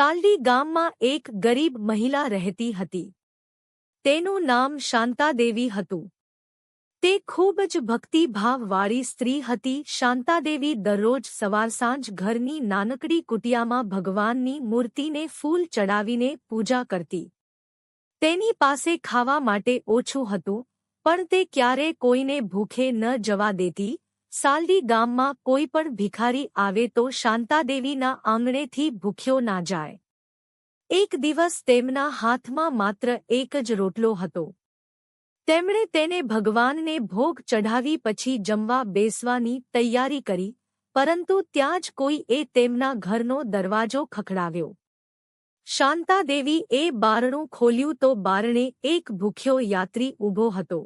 સાલડી ગામમાં એક ગરીબ મહિલા રહેતી હતી. તેનું નામ શાંતાદેવી હતું. તે ખૂબ જ ભક્તિભાવવાળી સ્ત્રી હતી. શાંતાદેવી દરરોજ સવાર સાંજ ઘરની નાનકડી કુટિયામાં ભગવાનની મૂર્તિને ફૂલ ચડાવીને પૂજા કરતી. તેની પાસે ખાવા માટે ઓછું હતું, પણ તે ક્યારે કોઈને ભૂખે ન જવા દેતી સાલડી ગામમાં કોઈ પણ ભિખારી આવે તો શાંતાદેવીના આંગણેથી ભૂખ્યો ના જાય. એક દિવસ તેમના હાથમાં માત્ર એક જ રોટલો હતો. તેમણે તેને ભગવાનને ભોગ ચઢાવી પછી જમવા બેસવાની તૈયારી કરી, પરંતુ ત્યાં જ કોઈ એ તેમના ઘરનો દરવાજો ખખડાવ્યો. શાંતાદેવી એ બારણું ખોલ્યું તો બારણે એક ભૂખ્યો યાત્રી ઊભો હતો.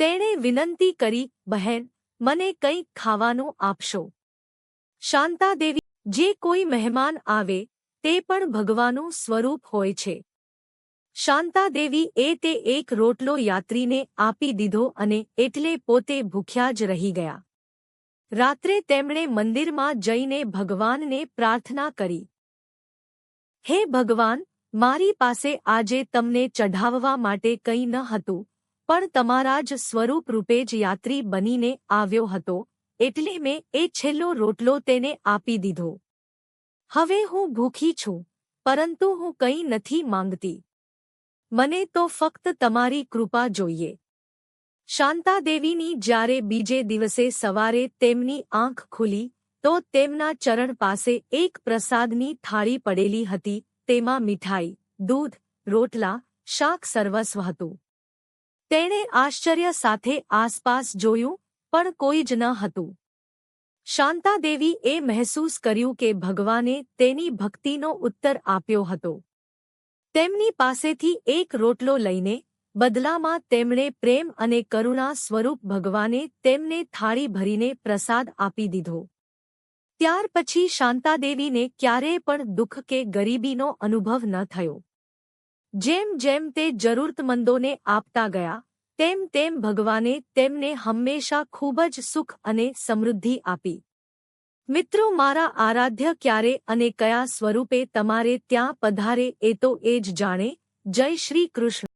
તેણે વિનંતી કરી, બહેન મને કંઈક ખાવાનું આપશો. શાંતાદેવી જે કોઈ મહેમાન આવે, તે પણ ભગવાનું સ્વરૂપ હોય છે. શાંતાદેવી એ તે એક રોટલો યાત્રીને આપી દીધો અને એટલે પોતે ભૂખ્યા જ રહી ગયા. રાત્રે તેમણે મંદિરમાં જઈને ભગવાનને પ્રાર્થના કરી. હે ભગવાન, મારી પાસે આજે તમને ચઢાવવા માટે કંઈ ન હતું પણ તમારા જ સ્વરૂપ રૂપે જ યાત્રી બનીને આવ્યો હતો, એટલે મેં એ છેલ્લો રોટલો તેને આપી દીધો. હવે હું ભૂખી છું, પરંતુ હું કંઈ નથી માંગતી. મને તો ફક્ત તમારી કૃપા જોઈએ. શાંતાદેવીની જ્યારે બીજે દિવસે સવારે તેમની આંખ ખુલી, તો તેમના ચરણ પાસે એક પ્રસાદની થાળી પડેલી હતી, તેમાં મીઠાઈ, દૂધ, રોટલા, શાક સર્વસ્વ હતું. તેણે આશ્ચર્ય સાથે આસપાસ જોયું, પણ કોઈ જ ન હતું. શાંતાદેવી એ મહેસૂસ કર્યું કે ભગવાને તેની ભક્તિનો ઉત્તર આપ્યો હતો. તેમની પાસેથી એક રોટલો લઈને, બદલામાં તેમણે પ્રેમ અને કરુણા સ્વરૂપ ભગવાને તેમને થાળી ભરીને પ્રસાદ આપી દીધો. ત્યાર પછી શાંતાદેવીને ક્યારેય પણ દુઃખ કે ગરીબીનો અનુભવ ન થયો. જેમ જેમ તે જરૂરતમંદોને આપતા ગયા, તેમ તેમ ભગવાને તેમને હંમેશા ખૂબ જ સુખ અને સમૃદ્ધિ આપી. મિત્રો, મારા આરાધ્ય ક્યારે અને કયા સ્વરૂપે તમારે ત્યાં પધારે એ તો એ જ જાણે. જય શ્રી કૃષ્ણ.